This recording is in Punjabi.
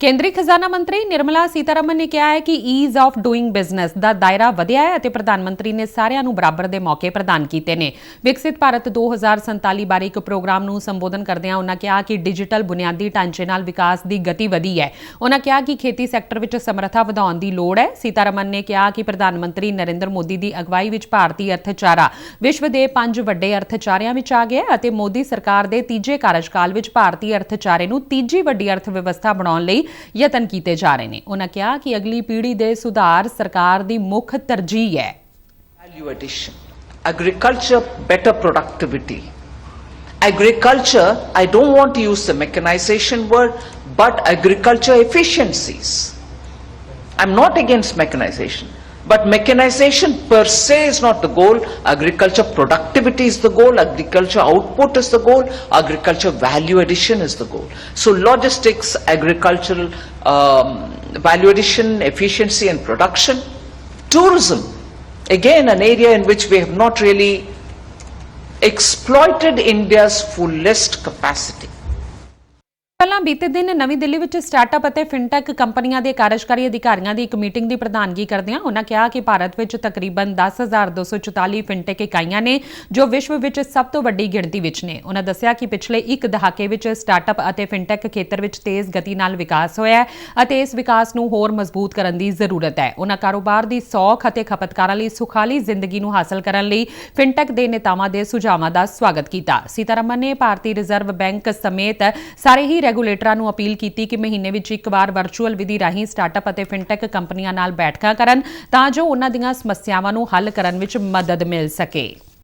ਕੇਂਦਰੀ ਖਜ਼ਾਨਾ ਮੰਤਰੀ ਨਿਰਮਲਾ ਸੀਤਾਰਮਨ ਨੇ ਕਿਹਾ ਹੈ ਕਿ ਈਜ਼ ਆਫ ਡੂਇੰਗ ਬਿਜ਼ਨਸ ਦਾ ਦਾਇਰਾ ਵਧਿਆ ਹੈ ਅਤੇ ਪ੍ਰਧਾਨ ਮੰਤਰੀ ਨੇ ਸਾਰਿਆਂ ਨੂੰ ਬਰਾਬਰ ਦੇ ਮੌਕੇ ਪ੍ਰਦਾਨ ਕੀਤੇ ਨੇ। ਵਿਕਸਿਤ ਭਾਰਤ 2047 ਬਾਰੇ ਇੱਕ ਪ੍ਰੋਗਰਾਮ ਨੂੰ ਸੰਬੋਧਨ ਕਰਦਿਆਂ ਉਹਨਾਂ ਕਿਹਾ ਕਿ ਡਿਜੀਟਲ ਬੁਨਿਆਦੀ ਢਾਂਚੇ ਨਾਲ ਵਿਕਾਸ ਦੀ ਗਤੀ ਵਧੀ ਹੈ। ਉਹਨਾਂ ਕਿਹਾ ਕਿ ਖੇਤੀ ਸੈਕਟਰ ਵਿੱਚ ਸਮਰੱਥਾ ਵਧਾਉਣ ਦੀ ਲੋੜ ਹੈ। ਸੀਤਾਰਮਨ ਨੇ ਕਿਹਾ ਕਿ ਪ੍ਰਧਾਨ ਮੰਤਰੀ ਨਰਿੰਦਰ ਮੋਦੀ ਦੀ ਅਗਵਾਈ ਵਿੱਚ ਭਾਰਤੀ ਅਰਥਚਾਰਾ ਵਿਸ਼ਵ ਦੇ ਪੰਜ ਵੱਡੇ ਅਰਥਚਾਰਿਆਂ ਵਿੱਚ ਆ ਗਿਆ ਅਤੇ ਮੋਦੀ ਸਰਕਾਰ ਦੇ ਤੀਜੇ ਕਾਰਜਕਾਲ ਵਿੱਚ ਭਾਰਤੀ ਅਰਥਚਾਰੇ ਨੂੰ ਤੀਜੀ ਵੱਡੀ ਅਰਥ ਵਿਵਸਥਾ ਬਣਾਉਣ ਲਈ ਯਤਨ ਕੀਤੇ ਜਾ ਰਹੇ ਨੇ ਉਹਨਾਂ ਕਿਹਾ ਕਿ ਅਗਲੀ ਪੀੜ੍ਹੀ ਦੇ ਸੁਧਾਰ ਸਰਕਾਰ ਦੀ ਮੁੱਖ ਤਰਜੀਹ ਹੈ Value addition. Agriculture, better productivity. Agriculture, I don't want to use the mechanization word, but agriculture efficiencies. I'm not against mechanization, but mechanization per se is not the goal. Agriculture productivity is the goal, agriculture output is the goal, agriculture value addition is the goal. So logistics, agricultural um, value addition, efficiency and production. Tourism, again an area in which we have not really exploited India's fullest capacity. ਪਹਿਲਾਂ ਬੀਤੇ ਦਿਨ ਨਵੀਂ ਦਿੱਲੀ ਵਿੱਚ ਸਟਾਰਟਅਪ ਅਤੇ ਫਿਨਟੈਕ ਕੰਪਨੀਆਂ ਦੇ ਕਾਰਜਕਾਰੀ ਅਧਿਕਾਰੀਆਂ ਦੀ ਇੱਕ ਮੀਟਿੰਗ ਦੀ ਪ੍ਰਧਾਨਗੀ ਕਰਦਿਆਂ ਉਹਨਾਂ ਕਿਹਾ ਕਿ ਭਾਰਤ ਵਿੱਚ ਤਕਰੀਬਨ 10244 ਫਿਨਟੈਕ ਇਕਾਈਆਂ ਨੇ, ਜੋ ਵਿਸ਼ਵ ਵਿੱਚ ਸਭ ਤੋਂ ਵੱਡੀ ਗਿਣਤੀ ਵਿੱਚ ਨੇ। ਉਹਨਾਂ ਦੱਸਿਆ ਕਿ ਪਿਛਲੇ ਇੱਕ ਦਹਾਕੇ ਵਿੱਚ ਸਟਾਰਟਅਪ ਅਤੇ ਫਿਨਟੈਕ ਖੇਤਰ ਵਿੱਚ ਤੇਜ਼ ਗਤੀ ਨਾਲ ਵਿਕਾਸ ਹੋਇਆ ਹੈ ਅਤੇ ਇਸ ਵਿਕਾਸ ਨੂੰ ਹੋਰ ਮਜ਼ਬੂਤ ਕਰਨ ਦੀ ਜ਼ਰੂਰਤ ਹੈ। ਉਹਨਾਂ ਕਾਰੋਬਾਰ ਦੀ ਸੌਖ ਅਤੇ ਖਪਤਕਾਰਾਂ ਲਈ ਸੁਖਾਲੀ ਜ਼ਿੰਦਗੀ ਨੂੰ ਹਾਸਲ ਕਰਨ ਲਈ ਫਿਨਟੈਕ ਦੇ ਨੇਤਾਵਾਂ ਦੇ ਸੁਝਾਵਾਂ ਦਾ ਸਵਾਗਤ ਕੀਤਾ। ਸੀਤਾਰਮਨ ਨੇ ਭਾਰਤੀ ਰਿਜ਼ਰਵ ਬੈਂਕ ਸਮੇਤ ਸਾਰੇ ਹੀ ਰੈਗੂਲੇਟਰਾਂ ਨੂੰ ਅਪੀਲ ਕੀਤੀ ਕਿ ਮਹੀਨੇ ਵਿੱਚ ਇੱਕ ਵਾਰ ਵਰਚੁਅਲ ਵਿਧੀ ਰਾਹੀਂ ਸਟਾਰਟਅਪ ਅਤੇ ਫਿਨਟੈਕ ਕੰਪਨੀਆਂ ਨਾਲ ਬੈਠਕਾਂ ਕਰਨ ਤਾਂ ਜੋ ਉਹਨਾਂ ਦੀਆਂ ਸਮੱਸਿਆਵਾਂ ਨੂੰ ਹੱਲ ਕਰਨ ਵਿੱਚ ਮਦਦ ਮਿਲ ਸਕੇ।